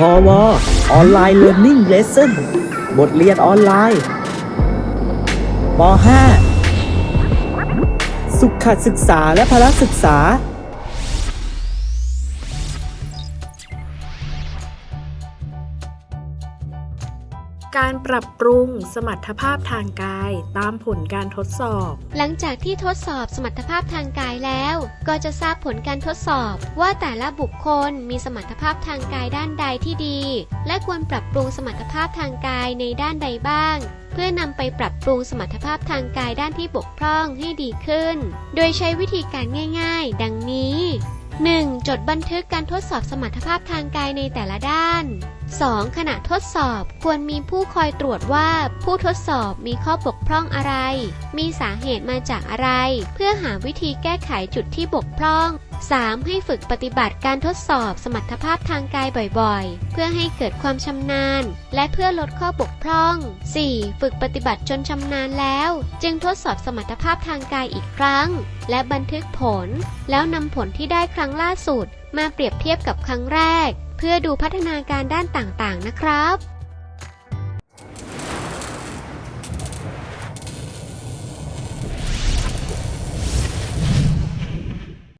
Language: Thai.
พอวออนไลน์เรียนนิ่งเลส s o n บทเรียนออนไลน์ป .5 สุขศึกษาและพละศึกษา การปรับปรุงสมรรถภาพทางกายตามผลการทดสอบ หลังจากที่ทดสอบสมรรถภาพทางกายแล้ว ก็จะทราบผลการทดสอบว่าแต่ละบุคคลมีสมรรถภาพทางกายด้านใดที่ดี และควรปรับปรุงสมรรถภาพทางกายในด้านใดบ้าง เพื่อนำไปปรับปรุงสมรรถภาพทางกายด้านที่บกพร่องให้ดีขึ้น โดยใช้วิธีการง่าย ๆ ดังนี้ 1. จดบันทึกการทดสอบสมรรถภาพทางกายในแต่ละด้าน 2. ขณะทดสอบควรมีผู้คอยตรวจว่าผู้ทดสอบมีข้อบกพร่องอะไร มีสาเหตุมาจากอะไร เพื่อหาวิธีแก้ไขจุดที่บกพร่อง 3. ให้ฝึกปฏิบัติการทดสอบสมรรถภาพทางกายบ่อยๆ เพื่อให้เกิดความชำนาญ และเพื่อลดข้อบกพร่อง 4. ฝึกปฏิบัติจนชำนาญแล้ว จึงทดสอบสมรรถภาพทางกายอีกครั้ง และบันทึกผล แล้วนำผลที่ได้ครั้งล่าสุด มาเปรียบเทียบกับครั้งแรก เพื่อดูพัฒนาการด้านต่างๆนะครับ